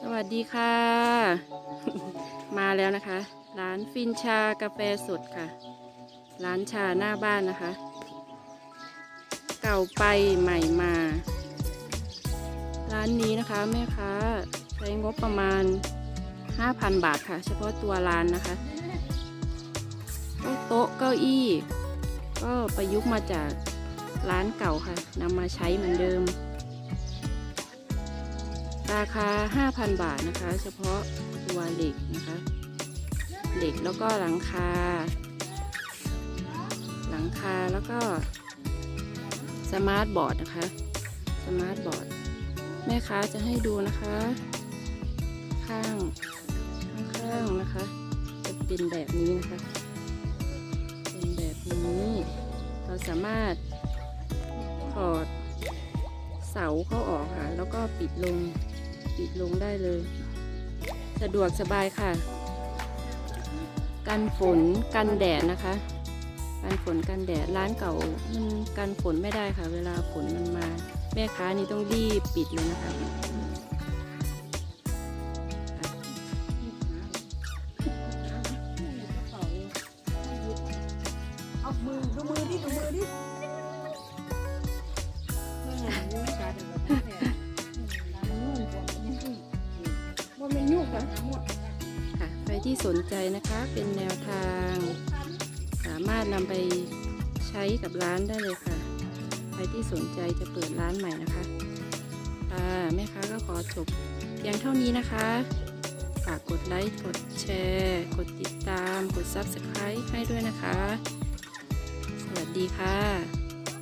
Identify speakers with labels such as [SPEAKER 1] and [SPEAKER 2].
[SPEAKER 1] สวัสดีค่ะ มาแล้วนะคะ ร้านฟินชากาแฟสดค่ะ ร้านชาหน้าบ้านนะคะ เก่าไปใหม่มา ร้านนี้นะคะแม่ค้าใช้งบประมาณ 5,000 บาทค่ะ เฉพาะตัวร้านนะคะ โต๊ะเก้าอี้ ก็ประยุกต์มาจากร้านเก่าค่ะนำมาใช้เหมือนเดิม ราคา 5,000 บาทนะคะ เฉพาะตัวเหล็กนะคะเหล็กแล้วก็หลังคา หลังคาแล้วก็สมาร์ทบอร์ดนะคะสมาร์ทบอร์ดแม่ค้าจะให้ดูนะคะ ข้างข้างนะคะ จะเป็นแบบนี้นะคะ เป็นแบบนี้ เราสามารถถอดเสาเข้าออกค่ะ แล้วก็ปิดลง ปิดลงได้เลย สะดวกสบายค่ะ กันฝนกันแดดนะคะ กันฝนกันแดดร้านเก่ามันกันฝนไม่ได้ค่ะ เวลาฝนมันมา แม่ค้านี่ต้องรีบปิดเลยนะคะ
[SPEAKER 2] เอามือดูมือดิดูมือดิ นหมด
[SPEAKER 1] ค่ะใครที่สนใจนะคะเป็นแนวทาง สามารถนำไปใช้กับร้านได้เลยค่ะ ใครที่สนใจจะเปิดร้านใหม่นะคะค่ะแม่ค้าก็ขอจบเพียงเท่านี้นะคะฝากกดไลค์กดแชร์ กดติดตาม กด Subscribe ให้ด้วยนะคะ สวัสดีค่ะ